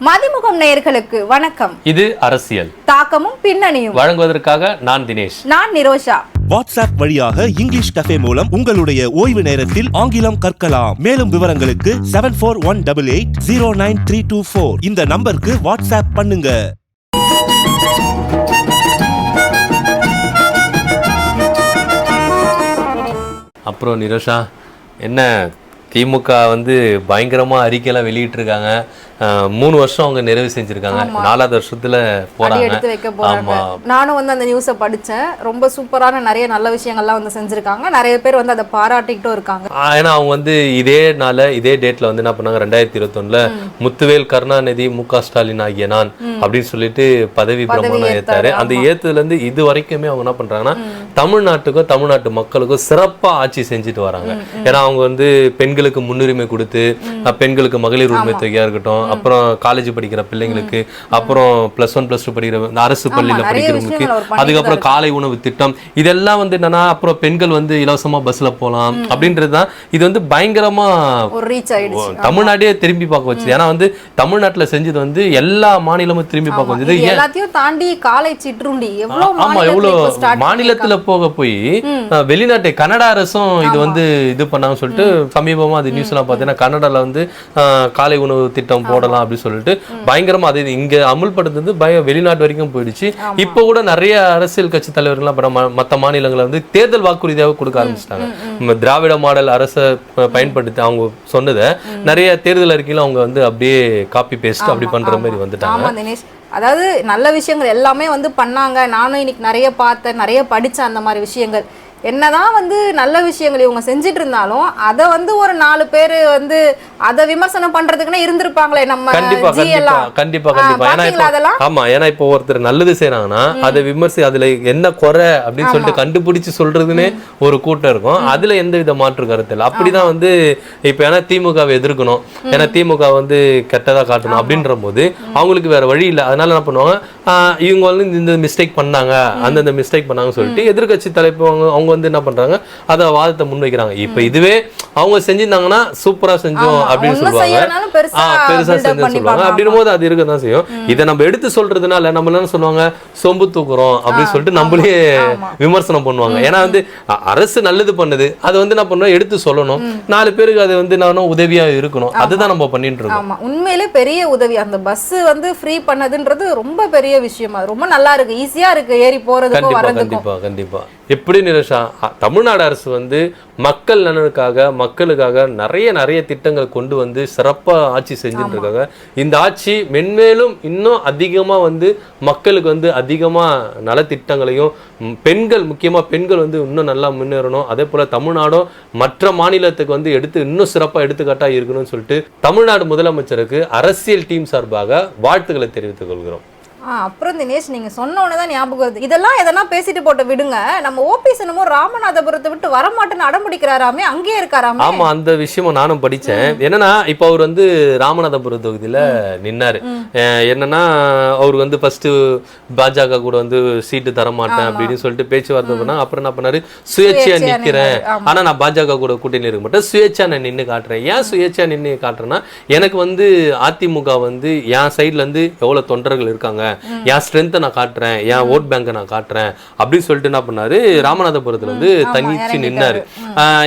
மதிமுகம் நேயர்களுக்கு வணக்கம். இது அரசியல். தாக்கமும் பின்னணியும். வழங்குவதற்காக நான் தினேஷ். நான் நிரோஷா. வாட்ஸ்அப் வழியாக இங்கிலீஷ் கஃபே மூலம் உங்களுடைய ஓய்வு நேரத்தில் ஆங்கிலம் கற்கலாம். மேலும் விவரங்களுக்கு seven four one double eight zero nine three two four இந்த நம்பருக்கு வாட்ஸ்அப் பண்ணுங்க. அப்புறம் நிரோஷா என்ன திமுக வந்து பயங்கரமா அறிக்கையெல்லாம் வெளியிட்டிருக்காங்க. மூணு வருஷம் அவங்க நிறைவு செஞ்சிருக்காங்க. நாலாவது வருஷத்துல அடி போறாங்க. எடுத்து வைக்க போறாங்க. ஆமா. நானும் வந்து அந்த நியூஸை படிச்சேன். ரொம்ப சூப்பரான நிறைய நல்ல விஷயங்கள்லாம் வந்து செஞ்சிருக்காங்க. நிறைய பேர் வந்து அதை பாராட்டிக்கிட்டும் இருக்காங்க. ஏன்னா அவங்க வந்து இதே நாள இதே டேட்ல வந்து என்ன பண்ணாங்க? ரெண்டாயிரத்தி இருபத்தொன்னுல முத்துவேல் கருணாநிதி மு க ஸ்டாலின் ஆகிய நான் அப்படின்னு சொல்லிட்டு பதவி பிரமாணம் ஏத்தாரு. அந்த ஏத்துல இருந்து இது வரைக்குமே அவங்க என்ன பண்றாங்கன்னா தமிழ்நாட்டுக்கும் தமிழ்நாட்டு மக்களுக்கும் சிறப்பா ஆட்சி செஞ்சுட்டு வராங்க. ஏன்னா அவங்க வந்து பெண்களுக்கு முன்னுரிமை கொடுத்து பெண்களுக்கு மகளிர் உரிமை தொகையா இருக்கட்டும் அப்புறம் காலேஜ் படிக்கிற பிள்ளைங்களுக்கு அப்புறம் பிளஸ் ஒன் பிளஸ் டூ படிக்கிற இந்த அரசு பள்ளியில படிக்கிறவங்களுக்கு அதுக்கப்புறம் காலை உணவு திட்டம் இதெல்லாம் வந்து என்னன்னா அப்புறம் பெண்கள் வந்து இலவசமா பஸ்ல போலாம் அப்படின்றது தான். இது வந்து பயங்கரமா தமிழ்நாடே திரும்பி பார்க்க வச்சது. ஏன்னா வந்து தமிழ்நாட்டுல செஞ்சது வந்து எல்லா மாநிலமும் திரும்பி பார்க்க வச்சது. எல்லாத்தையும் தாண்டி காலை சிற்றுண்டி. ஆமா start மாநிலத்துல போக போய் வெளிநாட்டு கனடா அரசும் இது வந்து இது பண்ணாங்கன்னு சொல்லிட்டு சமீபமா அது நியூஸ் எல்லாம் பார்த்தீங்கன்னா கனடால வந்து காலை உணவு திட்டம் போடலாம் அப்படின்னு சொல்லிட்டு பயங்கரமா அது இங்க அமுல்படுத்துறது பய வெளிநாட்டு வரைக்கும் போயிடுச்சு. இப்போ கூட நிறைய அரசியல் கட்சி தலைவர்கள்லாம் நம்ம மத்த மாநிலங்கள்ல வந்து தேர்தல் வாக்குறுதியாக கொடுக்க ஆரம்பிச்சிட்டாங்க. திராவிட மாடல் அரசை பயன்படுத்தி அவங்க சொன்னதை நிறைய தேர்தல் அறிக்கையில அவங்க வந்து அப்படியே காப்பி பேஸ்ட் அப்படி பண்ற மாதிரி வந்துட்டாங்க. அதாவது நல்ல விஷயங்கள் எல்லாமே வந்து பண்ணாங்க. நானும் இன்னைக்கு நிறைய பார்த்தேன் நிறைய படிச்சேன் அந்த மாதிரி விஷயங்கள். என்னதான் வந்து நல்ல விஷயங்கள் இவங்க செஞ்சுட்டு இருந்தாலும் அதை வந்து ஒரு நாலு பேர் வந்து அதை விமர்சனம் பண்றதுக்குன்னே இருந்திருப்பாங்களே நம்ம கண்டிப்பா கண்டிப்பா கண்டிப்பா கண்டிப்பா. ஏன்னா இப்போ ஆமா ஏன்னா இப்போ ஒருத்தர் நல்லது செய்றாங்கன்னா அதை விமர்சி அதுல என்ன குறை அப்படின்னு சொல்லிட்டு கண்டுபிடிச்சு சொல்றதுன்னு ஒரு கூட்டம் இருக்கும். அதுல எந்த வித மாற்று கருத்து இல்லை. அப்படிதான் வந்து இப்ப ஏன்னா திமுகவை எதிர்க்கணும். ஏன்னா திமுக வந்து கெட்டதா காட்டணும் அப்படின்ற போது அவங்களுக்கு வேற வழி இல்லை. அதனால என்ன பண்ணுவாங்க? இவங்க வந்து இந்த மிஸ்டேக் பண்ணாங்க. அந்தந்த மிஸ்டேக் பண்ணாங்கன்னு சொல்லிட்டு எதிர்க்கட்சி தலைப்பு அவங்க வந்து என்ன பண்றாங்க? அதை வாதத்தை முன்வைக்கிறாங்க. இப்ப இதுவே அவங்க செஞ்சிருந்தாங்கன்னா சூப்பரா செஞ்சோம் அப்படின்னு சொல்லுவாங்க. பெருசா செஞ்சு. சொல்லுவாங்க. அப்படின்னும் போது அது இருக்க தான் செய்யும். இதை நம்ம எடுத்து சொல்றதுனால நம்ம என்ன சொல்லுவாங்க? சொம்பு தூக்குறோம் அப்படின்னு சொல்லிட்டு நம்மளே விமர்சனம் பண்ணுவாங்க. ஏன்னா வந்து அரசு நல்லது பண்ணுது. அதை வந்து என்ன பண்ணணும் எடுத்து சொல்லணும். நாலு பேருக்கு அது வந்து என்ன உதவியா இருக்கணும். அதுதான் நம்ம பண்ணிட்டு இருக்கோம். உண்மையிலே பெரிய உதவி. அந்த பஸ் வந்து ஃப்ரீ பண்ணதுன்றது ரொம்ப பெரிய விஷயம். அது ரொம்ப நல்லா இருக்கு. ஈஸியா இருக்கு. ஏறி போறதுக்கும் கண்டிப்பா வர்றதுக்கும். கண்டிப்பா கண்டிப்பா. எப்படி நிரஷா அ- தமிழ்நாடு அரசு வந்து மக்கள் நலனுக்காக மக்களுக்காக நிறைய நிறைய திட்டங்கள் கொண்டு வந்து சிறப்பா ஆட்சி செஞ்சுட்டு இருக்காங்க இந்த ஆட்சி மென்மேலும் இன்னும் அதிகமா வந்து மக்களுக்கு வந்து அதிகமா நலத்திட்டங்களையும் பெண்கள் முக்கியமா பெண்கள் வந்து இன்னும் நல்லா முன்னேறணும். அதே போல தமிழ்நாடும் மற்ற மாநிலத்துக்கு வந்து எடுத்து இன்னும் சிறப்பா எடுத்துக்காட்டா இருக்கணும்னு சொல்லிட்டு தமிழ்நாடு முதலமைச்சருக்கு அரசியல் டீம் சார்பாக வாழ்த்துக்களை தெரிவித்துக் கொள்கிறோம். ஆ, அப்புறம் தினேஷ் நீங்க சொன்ன உடனே தான் ஞாபகம் வருது. இதெல்லாம் எதனா பேசிட்டு போட்டு விடுங்க. நம்ம ஓபிஎஸ் என்னமோ ராமநாதபுரத்தை விட்டு வரமாட்டேன்னு அடம்பிடிக்கிறாராமே அங்கேயே இருக்காராமே. ஆமா அந்த விஷயமும் நானும் படிச்சேன். என்னன்னா இப்ப அவர் வந்து ராமநாதபுரம் தொகுதியில நின்னாரு. என்னன்னா அவர் வந்து ஃபர்ஸ்ட் பாஜக கூட வந்து சீட்டு தர மாட்டேன் அப்படின்னு சொல்லிட்டு பேச்சுவார்த்தை பண்ணா அப்புறம் என்ன பண்ணாரு சுயேட்சையா சுயேட்சையா நிக்கிறேன். நின்னாரு. ஆமா. ஆனா நான் பாஜக கூட கூட்டணி இருக்க மாட்டேன். சுயேட்சையா நான் நின்னு காட்டுறேன். ஏன் சுயேட்சையா நின்னு காட்டுறேன்னா எனக்கு வந்து அதிமுக வந்து என் சைடுல இருந்து எவ்வளவு தொண்டர்கள் இருக்காங்க என் ஸ்ட்ரென்த்தை நான் காட்டுறேன் என் ஓட் பேங்கை நான் காட்டுறேன் அப்படின்னு சொல்லிட்டு என்ன பண்ணாரு? ராமநாதபுரத்துல வந்து தனிச்சு நின்னாரு.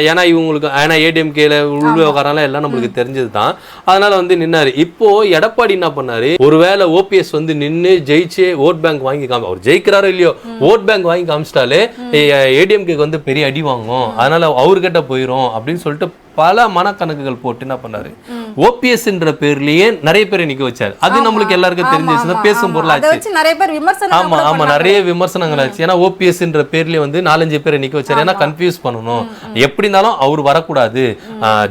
ஏன்னா இவங்களுக்கு ஏன்னா ஏடிஎம்கேல உள் விவகாரம் எல்லாம் நம்மளுக்கு தெரிஞ்சது தான் அதனால வந்து நின்னாரு. இப்போ எடப்பாடி என்ன பண்ணாரு? ஒருவேளை ஓபிஎஸ் வந்து நின்னு ஜெயிச்சு ஓட் பேங்க் வாங்கி காமி அவர் ஜெயிக்கிறாரோ இல்லையோ ஓட் பேங்க் வாங்கி காமிச்சிட்டாலே ஏடிஎம்கேக்கு வந்து பெரிய அடி வாங்கும். அதனால அவர்கிட்ட போயிரும் அப்படின்னு சொல்லிட்டு பல மனக்கணக்குகள் போட்டு என்ன பண்ணாரு? ஓபிஎஸ்ன்ற பேர்லயே நிறைய பேரை நிக்க வச்சாரு. அது நம்மளுக்கு எல்லாருக்கும் தெரிஞ்சிச்சு பேசும் பொருளாச்சு. நிறைய பேர் விமர்சனம் ஆமா ஆமா நிறைய விமர்சனங்கள் ஆச்சு. ஏன்னா ஓபிஎஸ்ன்ற பேர்லயே வந்து நாலஞ்சு பேரை நிக்க வச்சாரு. ஏன்னா கன்ஃபியூஸ் பண்ணணும். எப்படி இருந்தாலும் அவர் வரக்கூடாது.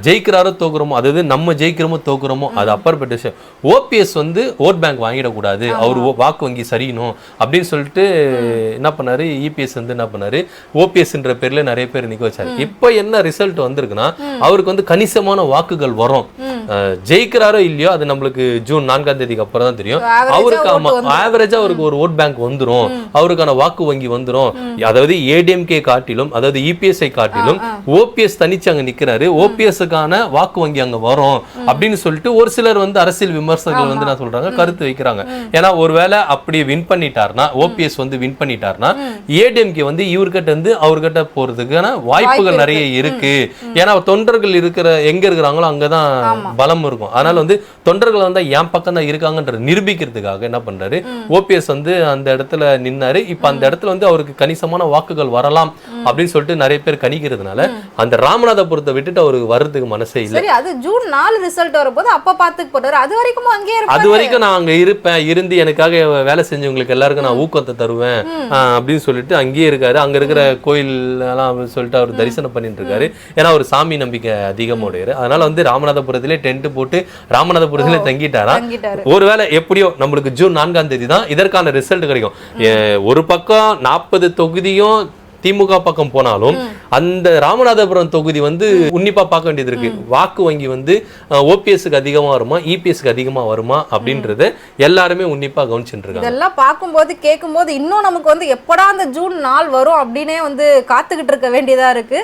ஜெயிக்கிறாரோ தோக்குறோமோ அதாவது நம்ம ஜெயிக்கிறோமோ தோக்குறோமோ அது அப்பாற்பட்ட விஷயம். ஓபிஎஸ் வந்து ஓட் பேங்க் வாங்கிடக்கூடாது. அவர் வாக்கு வங்கி சரியணும் அப்படின்னு சொல்லிட்டு என்ன பண்ணாரு? இபிஎஸ் வந்து என்ன பண்ணாரு? ஓபிஎஸ்ன்ற பேர்ல நிறைய பேர் நிக்க வச்சாரு. இப்போ என்ன ரிசல்ட் வந்திருக்குன்னா அவருக்கு வந்து கணிசமான வாக்குகள் வரும். ஜெயிக்கிறாரோ இல்லையோ அது நம்மளுக்கு ஜூன் நான்காம் தேதிக்கு அப்புறம் தான் தெரியும். அவருக்கு ஆமா. ஆவரேஜா அவருக்கு ஒரு ஓட் பேங்க் வந்துரும். அவருக்கான வாக்கு வங்கி வந்துரும். அதாவது ஏடிஎம்கே காட்டிலும் அதாவது இபிஎஸ்ஐ காட்டிலும் ஓபிஎஸ் தனிச்சு அங்க நிக்கிறாரு. ஓபிஎஸ்க்கான வாக்கு வங்கி அங்க வரும் அப்படின்னு சொல்லிட்டு ஒரு சிலர் வந்து அரசியல் விமர்சகர்கள் வந்து என்ன சொல்றாங்க? கருத்து வைக்கிறாங்க. ஏன்னா ஒருவேளை அப்படி வின் பண்ணிட்டாருன்னா ஓபிஎஸ் வந்து வின் பண்ணிட்டாருன்னா ஏடிஎம்கே வந்து இவர்கிட்ட இருந்து அவர்கிட்ட போறதுக்கான வாய்ப்புகள் நிறைய இருக்கு. ஏன்னா தொண்டர்கள் இருக்கிற எங்க இருக்கிறாங்களோ அங்கதான் பலம் இருக்கும். அதனால வந்து தொண்டர்கள் வந்து என் பக்கம் தான் இருக்காங்கன்ற நிரூபிக்கிறதுக்காக என்ன பண்றாரு? ஓபிஎஸ் வந்து அந்த இடத்துல நின்னாரு. இப்ப அந்த இடத்துல வந்து அவருக்கு கணிசமான வாக்குகள் வரலாம் அப்படின்னு சொல்லிட்டு நிறைய பேர் கணிக்கிறதுனால அந்த ராமநாதபுரத்தை விட்டுட்டு அவருக்கு வர்றதுக்கு மனசே இல்ல. சரி அது ஜூன் நாலு ரிசல்ட் வரும்போது அப்ப பாத்துக்கு போறாரு. அது வரைக்கும் அங்கேயே அது வரைக்கும் நான் அங்க இருப்பேன். இருந்து எனக்காக வேலை செஞ்சவங்களுக்கு எல்லாருக்கும் நான் ஊக்கத்தை தருவேன் அப்படின்னு சொல்லிட்டு அங்கேயே இருக்காரு. அங்க இருக்கிற கோயில் எல்லாம் சொல்லிட்டு அவர் தரிசனம் பண்ணிட்டு இருக்காரு. ஏன்னா அவர் சாமி நம்பிக்கை அதிகமுடையவர். அதனால வந்து ராமநாதபுரத்திலே டென்ட் போட்டு ராமநாதபுரத்திலே தங்கிட்டாரா? ஒருவேளை எப்படியோ நம்மளுக்கு ஜூன் நான்காம் தேதி தான் இதற்கான ரிசல்ட் கிடைக்கும். ஒரு பக்கம் நாற்பது தொகுதியும் திமுக பக்கம் போனாலும் அந்த ராமநாதபுரம் தொகுதி வந்து உன்னிப்பா பார்க்க வேண்டியது இருக்கு வாக்கு வங்கி வந்து ஓபிஎஸ்க்கு அதிகமா வருமா இபிஎஸ்க்கு அதிகமா வருமா அப்படின்றத எல்லாருமே உன்னிப்பா கவனிச்சுட்டு இருக்காங்க இதெல்லாம் பார்க்கும்போது கேட்கும்போது இன்னும் நமக்கு வந்து எப்படா அந்த ஜூன் நாள் வரும் அப்படின்னே வந்து காத்துக்கிட்டு இருக்க வேண்டியதா இருக்கு.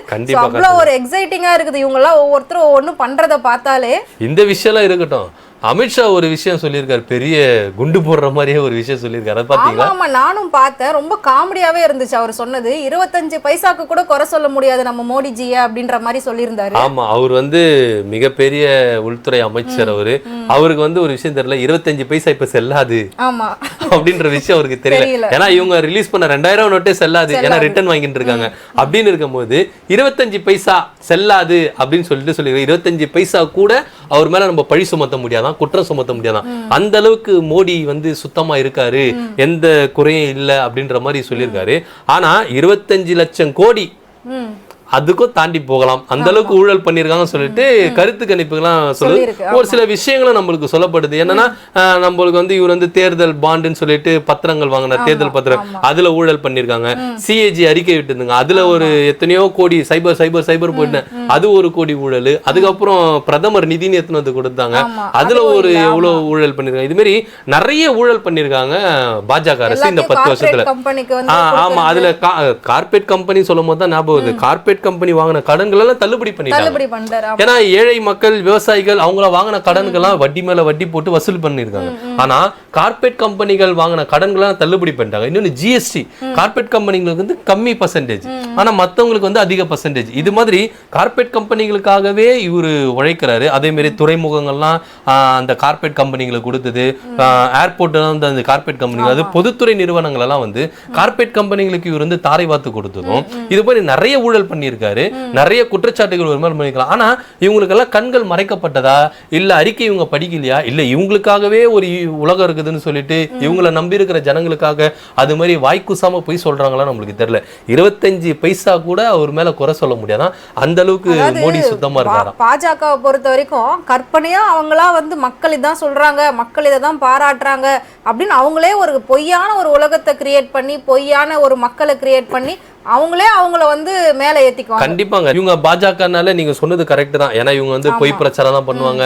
அவ்வளவு ஒரு எக்ஸைட்டிங்கா இருக்குது இவங்க எல்லாம் ஒவ்வொருத்தரும் ஒவ்வொன்றும் பண்றத பார்த்தாலே. இந்த விஷயம்லாம் இருக்கட்டும். அமித்ஷா ஒரு விஷயம் சொல்லியிருக்காரு பெரிய குண்டு போடுற மாதிரியே ஒரு விஷயம் சொல்லியிருக்காரு. பாத்தீங்களா ஆமா நானும் பார்த்தேன். ரொம்ப காமெடியாவே இருந்துச்சு அவர் சொன்னது. இருபத்தஞ்சு பைசாக்கு கூட குறை சொல்ல முடியாது நம்ம மோடிஜிய அப்படின்ற மாதிரி சொல்லியிருந்தாரு. ஆமா அவர் வந்து மிகப்பெரிய உள்துறை அமைச்சர் அவரு. அவருக்கு வந்து ஒரு விஷயம் தெரியல இருபத்தஞ்சு பைசா இப்ப செல்லாது. அப்படின்ற விஷயம் அவருக்கு தெரியல. ஏன்னா இவங்க ரிலீஸ் பண்ண ரெண்டாயிரம் நோட்டே செல்லாது. ஏன்னா ரிட்டர்ன் வாங்கிட்டு இருக்காங்க. அப்படின்னு இருக்கும்போது இருபத்தஞ்சு பைசா செல்லாது அப்படின்னு சொல்லிட்டு சொல்லி இருபத்தஞ்சு பைசா கூட அவர் மேல நம்ம பழி சுமத்த முடியாதான் குற்றம் சுமத்த முடியாதான். அந்த அளவுக்கு மோடி வந்து சுத்தமா இருக்காரு. எந்த குறையும் இல்லை அப்படின்ற மாதிரி சொல்லியிருக்காரு. ஆனா இருபத்தஞ்சு லட்சம் கோடி அதுக்கும் தாண்டி போகலாம். அந்த அளவுக்கு ஊழல் பண்ணிருக்காங்கன்னு சொல்லிட்டு கருத்து கணிப்புகள்லாம் சொல்லுது. ஒரு சில விஷயங்களும் நம்மளுக்கு சொல்லப்படுது. என்னன்னா நம்மளுக்கு வந்து இவர் வந்து தேர்தல் பாண்டுன்னு சொல்லிட்டு பத்திரங்கள் வாங்கினார் தேர்தல் பத்திரம். அதுல ஊழல் பண்ணிருக்காங்க சிஏஜி அறிக்கை விட்டுருந்தாங்க. அதுல ஒரு எத்தனையோ கோடி சைபர் சைபர் சைபர் போயிட்டேன் அது ஒரு கோடி ஊழல். அதுக்கப்புறம் பிரதமர் நிதின்னு எத்தனை கொடுத்தாங்க. அதுல ஒரு. எவ்வளவு ஊழல் பண்ணிருக்காங்க இது மாதிரி நிறைய ஊழல் பண்ணிருக்காங்க பாஜக அரசு இந்த பத்து வருஷத்துல. ஆமா. அதுல கார்பரேட் கம்பெனி சொல்லும் போது தான் ஞாபகம் வருது. கம்பெனி வாங்கின கடன்கள் எல்லாம் தள்ளுபடி பண்ணிட்டாங்க. ஏன்னா ஏழை மக்கள் விவசாயிகள் அவங்கள வாங்கின கடன்கள்லாம் வட்டி மேல வட்டி போட்டு வசூல் பண்ணிருக்காங்க ஆனா கார்பரேட் கம்பெனிகள் வாங்கின கடன்கள்லாம் தள்ளுபடி பண்ணிட்டாங்க. இன்னொன்னு ஜிஎஸ்டி கார்பரேட் கம்பெனிகளுக்கு வந்து கம்மி பர்சன்டேஜ் ஆனா மத்தவங்களுக்கு வந்து அதிக பர்சன்டேஜ் இது மாதிரி கார்பரேட் கம்பெனிகளுக்காகவே இவரு உழைக்கிறாரு. அதே மாதிரி துறைமுகங்கள்லாம் அந்த கார்பரேட் கம்பெனிகளுக்கு கொடுத்தது. ஏர்போர்ட் வந்து அந்த கார்பரேட் கம்பெனி அது பொதுத்துறை நிறுவனங்கள் எல்லாம் வந்து கார்பரேட் கம்பெனிகளுக்கு இவர் வந்து தாரை வாத்து கொடுத்ததும் இது மாதிரி நிறைய ஊழல் பண்ணியிருக்காரு நிறைய குற்றச்சாட்டுகள் ஒரு மாதிரி பண்ணிருக்கலாம் ஆனா இவங்களுக்கெல்லாம் கண்கள் மறைக்கப்பட்டதா? இல்ல அறிக்கை இவங்க படிக்கலையா? இல்ல இவங்களுக்காகவே ஒரு உலகம் இருக்குதுன்னு சொல்லிட்டு இவங்கள நம்பி இருக்கிற ஜனங்களுக்காக அது மாதிரி வாய்க்குசாம போய் சொல்றாங்களா நம்மளுக்கு தெரியல. இருபத்தஞ்சு பைசா கூட அவர் மேல குறை சொல்ல முடியாதான் அந்த அளவுக்கு மோடி சுத்தமா இருக்காராம் பாஜகவை பொறுத்த வரைக்கும் கற்பனையா அவங்களா வந்து மக்கள் இதான் சொல்றாங்க மக்கள் இதை தான் பாராட்டுறாங்க அப்படின்னு அவங்களே ஒரு பொய்யான ஒரு உலகத்தை கிரியேட் பண்ணி பொய்யான ஒரு மக்களை கிரியேட் பண்ணி அவங்களே அவங்கள வந்து மேல ஏத்திக்குவாங்க. கண்டிப்பாங்க. இவங்க பாஜகனால நீங்க சொன்னது கரெக்ட் தான். ஏன்னா இவங்க வந்து பொய் பிரச்சாரம் தான் பண்ணுவாங்க.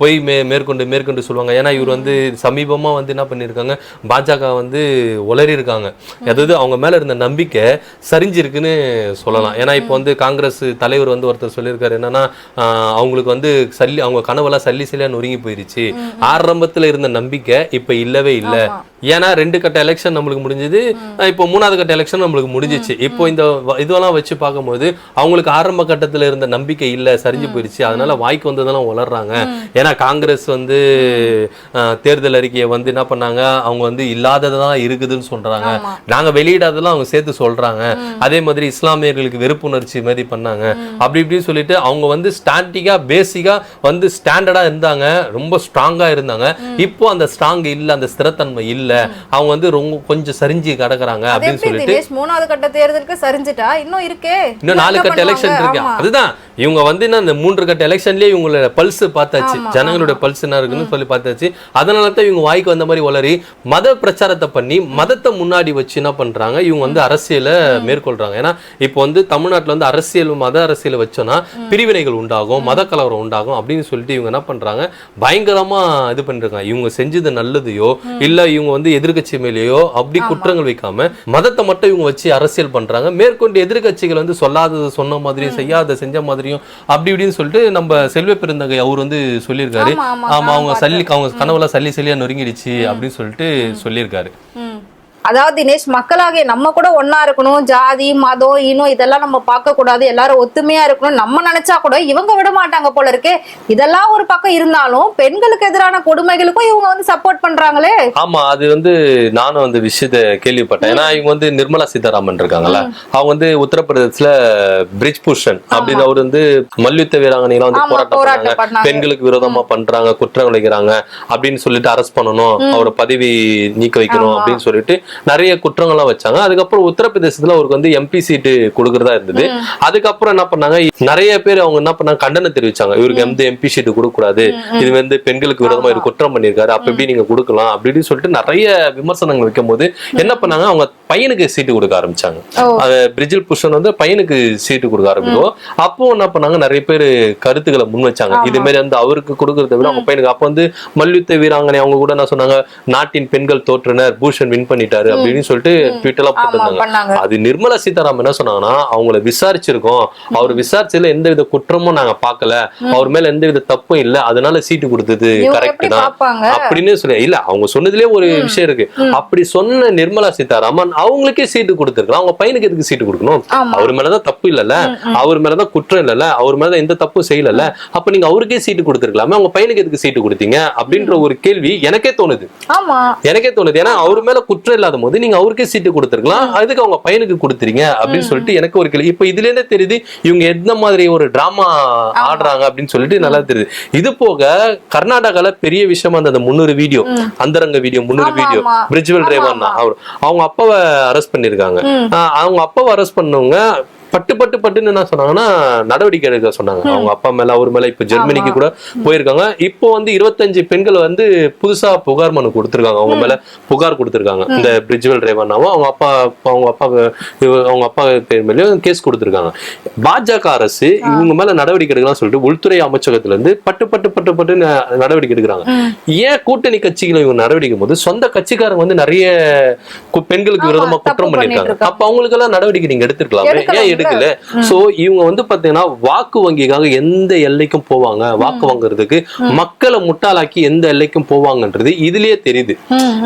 பொய் மே மேற்கொண்டு மேற்கொண்டு சொல்லுவாங்க. ஏன்னா இவர் வந்து சமீபமா வந்து என்ன பண்ணியிருக்காங்க? பாஜக வந்து உளறி இருக்காங்க அதாவது அவங்க மேல இருந்த நம்பிக்கை சரிஞ்சிருக்குன்னு சொல்லலாம். ஏன்னா இப்போ வந்து காங்கிரஸ் தலைவர் வந்து ஒருத்தர் சொல்லியிருக்காரு என்னன்னா அவங்களுக்கு வந்து சல்லி அவங்க கனவெல்லாம் சல்லி சல்லியா நொறுங்கி போயிருச்சு. ஆரம்பத்துல இருந்த நம்பிக்கை இப்ப இல்லவே இல்லை. ஏன்னா ரெண்டு கட்ட எலெக்ஷன் நம்மளுக்கு முடிஞ்சது. இப்போ மூணாவது கட்ட எலெக்ஷன் நம்மளுக்கு முடிஞ்சிச்சு. இப்போ இந்த இதெல்லாம் வச்சு பார்க்கும்போது அவங்களுக்கு ஆரம்ப கட்டத்துல இருந்த நம்பிக்கை இல்ல சரிஞ்சு போயிருச்சு. அதனால வாய்க்கு வந்ததெல்லாம் வளர்றாங்க. ஏன்னா காங்கிரஸ் வந்து தேர்தல் அறிக்கையை வந்து என்ன பண்ணாங்க? அவங்க வந்து இல்லாததான் இருக்குதுன்னு சொல்றாங்க. ஆமா. நாங்க வெளியிடாதெல்லாம் அவங்க சேர்த்து சொல்றாங்க. அதே மாதிரி இஸ்லாமியர்களுக்கு வெறுப்புணர்ச்சி மாதிரி பண்ணாங்க. அப்படி இப்படின்னு சொல்லிட்டு அவங்க வந்து ஸ்டாண்டிக்கா பேசிக்கா வந்து ஸ்டாண்டர்டா இருந்தாங்க. ரொம்ப ஸ்ட்ராங்கா இருந்தாங்க. இப்போ அந்த ஸ்ட்ராங் இல்ல அந்த ஸ்திரத்தன்மை இல்ல. அவங்க வந்து ரொம்ப கொஞ்சம் சரிஞ்சு கிடக்குறாங்க அப்படின்னு சொல்லிட்டு மூணாவது கட்ட தேர்தல் இருக்கு சரிஞ்சிட்டா? இன்னும் இருக்கே. இன்னும் நாலு கட்ட எலெக்ஷன்? இருக்கு. அதுதான். இவங்க வந்து இந்த மூன்று கட்ட எலெக்ஷன்லயே இவங்களோட பல்ஸ் பார்த்தாச்சு. ஆமா, ஜனங்களோட பல்ஸ் என்ன இருக்குன்னு சொல்லி பார்த்தாச்சு. அதனால தான் இவங்க வாய்க்கு வந்த மாதிரி வளரி மத பிரச்சாரத்தை பண்ணி மதத்தை முன்னாடி வச்சு என்ன பண்றாங்க இவங்க வந்து அரசியலை மேற்கொள்றாங்க. ஏன்னா இப்போ வந்து தமிழ்நாட்டுல வந்து அரசியல் மத அரசியலை வச்சோன்னா பிரிவினைகள் உண்டாகும் மத கலவரம் உண்டாகும் அப்படின்னு சொல்லிட்டு இவங்க என்ன பண்றாங்க பயங்கரமா இது பண்ணிருக்காங்க. இவங்க செஞ்சது நல்லதையோ இல்ல இவங்க வந்து எதிர்க்கட்சி மேலேயோ அப்படி குற்றங்கள் வைக்காம மதத்தை மட்டும் இவங்க வச்சு அரசியல் பண்றாங்க. மேற்கொண்டு எதிர்க்கட்சிகள் வந்து சொல்லாதது சொன்ன மாதிரியும் செய்யாத செஞ்ச மாதிரியும் அப்படி இப்படின்னு சொல்லிட்டு நம்ம செல்வ பெருந்தகை அவர் வந்து சொல்லியிருக்காரு. ஆமா, அவங்க சல்லி அவங்க கனவுல சல்லி சல்லியா நொறுங்கிடுச்சு அப்படின்னு சொல்லிட்டு சொல்லியிருக்காரு. அதாவது தினேஷ் மக்களாகிய நம்ம கூட ஒண்ணா இருக்கணும். ஜாதி மதம் இனம் இதெல்லாம் நம்ம பார்க்க கூடாது. எல்லாரும் ஒத்துமையா இருக்கணும் நம்ம நினைச்சா கூட இவங்க விட மாட்டாங்க போல இருக்கே. இதெல்லாம் ஒரு பக்கம் இருந்தாலும் பெண்களுக்கு எதிரான கொடுமைகளுக்கும் இவங்க வந்து சப்போர்ட் பண்றாங்களே. ஆமா அது வந்து நானும் அந்த விஷயத்த கேள்விப்பட்டேன். ஏன்னா இவங்க வந்து நிர்மலா சீதாராமன் இருக்காங்கல்ல. அவங்க வந்து உத்தரப்பிரதேசத்துல பிரிட்ஜ் பூஷன் அப்படின்னு அவர் வந்து மல்யுத்த வீராங்கனைலாம் வந்து போராட்டம் பண்ணாங்க. பெண்களுக்கு விரோதமா பண்றாங்க குற்றம் விளைக்கிறாங்க அப்படின்னு சொல்லிட்டு அரெஸ்ட் பண்ணணும். அவரை பதவி நீக்க வைக்கணும். அப்படின்னு சொல்லிட்டு நிறைய குற்றங்கள்லாம் வச்சாங்க. அதுக்கப்புறம் உத்தரப்பிரதேசத்துல அவருக்கு வந்து எம்பி சீட்டு கொடுக்கறதா இருந்தது. அதுக்கப்புறம் என்ன பண்ணாங்க? நிறைய பேர் அவங்க என்ன பண்ணாங்க? கண்டனம் தெரிவிச்சாங்க. இவருக்கு எந்த எம்பி சீட்டு கொடுக்க கூடாது இது வந்து பெண்களுக்கு விரோதமா இவர் குற்றம் பண்ணியிருக்காரு. அப்ப எப்படி நீங்க கொடுக்கலாம்? அப்படி இப்படின்னு சொல்லிட்டு நிறைய விமர்சனங்கள் வைக்கும் போது என்ன பண்ணாங்க? அவங்க பையனுக்கு சீட்டு கொடுக்க ஆரம்பிச்சாங்க. பிரிஜில் புஷன் வந்து பையனுக்கு சீட்டு கொடுக்க ஆரம்பிக்கும். அப்போ என்ன பண்ணாங்க? நிறைய பேர் கருத்துக்களை முன் வச்சாங்க. இது மாதிரி வந்து அவருக்கு கொடுக்கறத விட அவங்க பையனுக்கு அப்ப வந்து மல்யுத்த வீராங்கனை அவங்க கூட என்ன சொன்னாங்க? நாட்டின் பெண்கள் தோற்றுனர். பூஷன் வின் பண்ணிட்டாரு. அப்படின்னு சொல்லிட்டு ட்விட்டர்ல போட்டிருந்தாங்க. அது நிர்மலா சீதாராமன் என்ன சொன்னாங்கன்னா அவங்கள விசாரிச்சிருக்கோம். அவர் விசாரிச்சதுல எந்த வித குற்றமும் நாங்க பார்க்கல. அவர் மேல எந்த வித தப்பும் இல்ல. அதனால சீட்டு கொடுத்தது கரெக்ட் தான். அப்படின்னு சொல்லி இல்ல அவங்க சொன்னதுலயே ஒரு விஷயம் இருக்கு. அப்படி சொன்ன நிர்மலா சீதாராமன் அவங்களுக்கே சீட்டு கொடுத்திருக்கலாம் அவங்க பையனுக்கு எதுக்கு சீட்டு கொடுக்கணும்? அவர் மேலதான் தப்பு இல்லல்ல. அவர் மேலதான் குற்றம் இல்லல்ல. அவர் மேலதான் எந்த தப்பும் செய்யலல்ல. அப்ப நீங்க அவருக்கே சீட்டு கொடுத்திருக்கலாமே. அவங்க பையனுக்கு எதுக்கு சீட்டு கொடுத்தீங்க? அப்படின்ற ஒரு கேள்வி எனக்கே தோணுது. எனக்கே தோணுது. ஏன்னா அவர் மேல குற்றம் இல்லாத போது நீங்க அவருக்கே சீட்டு கொடுத்திருக்கலாம். அதுக்கு அவங்க பையனுக்கு கொடுத்துறீங்க அப்படின்னு சொல்லிட்டு எனக்கு ஒரு கேள்வி. இப்ப இதுல இருந்தே தெரியுது? இவங்க எந்த மாதிரி ஒரு டிராமா ஆடுறாங்க அப்படின்னு சொல்லிட்டு நல்லா தெரியுது. இது போக கர்நாடகால பெரிய விஷயமா அந்த முன்னூறு வீடியோ. அந்தரங்க வீடியோ முன்னூறு வீடியோ. பிரிஜ்வல் ஆமா. அவர். அவங்க அப்பாவை அரெஸ்ட் பண்ணிருக்காங்க அவங்க அப்பாவை அரெஸ்ட் பண்ணவங்க பட்டு பட்டு பட்டுன்னு என்ன சொன்னாங்கன்னா நடவடிக்கை எடுக்க சொன்னாங்க. அவங்க அப்பா மேல அவர் மேல இப்ப ஜெர்மனிக்கு கூட போயிருக்காங்க. இப்போ வந்து இருபத்தஞ்சு பெண்கள் வந்து புதுசா புகார் மனு கொடுத்திருக்காங்க. அவங்க மேல புகார் கொடுத்திருக்காங்க. இந்த பிரிஜ்வல் ரேவண்ணாவும் அவங்க அப்பா அவங்க அப்பா அவங்க அப்பா பேர் மேலயும் கேஸ் கொடுத்திருக்காங்க. பாஜக அரசு இவங்க மேல நடவடிக்கை எடுக்கலாம் சொல்லிட்டு உள்துறை அமைச்சகத்துல இருந்து பட்டு பட்டு பட்டு பட்டு நடவடிக்கை எடுக்கிறாங்க. ஏன் கூட்டணி கட்சிகளை இவங்க நடவடிக்கை போது சொந்த கட்சிக்காரங்க வந்து நிறைய பெண்களுக்கு விரோதமா குற்றம் பண்ணிருக்காங்க. அப்ப அவங்களுக்கு எல்லாம் நடவடிக்கை நீங்க எடுத்திருக்கலாமே? ஏன் எடுக்கலாம்ல. எடுக்கல சோ இவங்க வந்து பாத்தீங்கன்னா வாக்கு வங்கிக்காக எந்த எல்லைக்கும் போவாங்க? வாக்கு வாங்குறதுக்கு மக்களை முட்டாளாக்கி எந்த எல்லைக்கும் போவாங்கன்றது இதுலயே தெரியுது.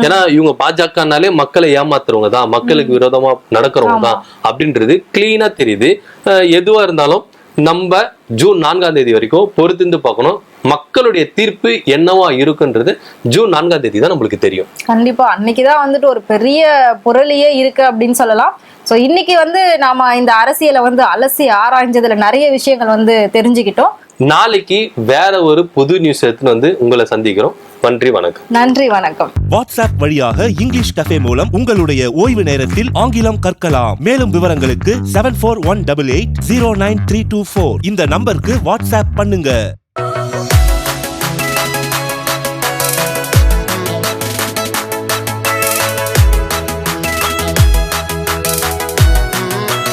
ஏன்னா இவங்க பாஜகனாலே மக்களை ஏமாத்துறவங்க தான் மக்களுக்கு விரோதமா நடக்கிறவங்க தான் அப்படின்றது கிளீனா தெரியுது. எதுவா இருந்தாலும் நம்ம ஜூன் நான்காம் தேதி வரைக்கும் பொறுத்திருந்து பார்க்கணும். மக்களுடைய தீர்ப்பு என்னவா இருக்குன்றது ஜூன் நான்காம் தேதி தான் நம்மளுக்கு தெரியும். கண்டிப்பா. அன்னைக்குதான் வந்துட்டு ஒரு பெரிய புரளியே இருக்கு அப்படின்னு சொல்லலாம். சோ இன்னைக்கு வந்து நாம இந்த அரசியலை வந்து அலசி ஆராய்ஞ்சதுல நிறைய விஷயங்கள் வந்து தெரிஞ்சுக்கிட்டோம். நாளைக்கு வேற ஒரு புது நியூஸ் எடுத்துன்னு வந்து உங்களை சந்திக்கிறோம். நன்றி வணக்கம். நன்றி வணக்கம். வாட்ஸ்அப் வழியாக இங்கிலீஷ் கஃபே மூலம் உங்களுடைய ஓய்வு நேரத்தில் ஆங்கிலம் கற்கலாம். மேலும் விவரங்களுக்கு seven four one double eight zero nine three two four இந்த நம்பருக்கு வாட்ஸ்அப் பண்ணுங்க.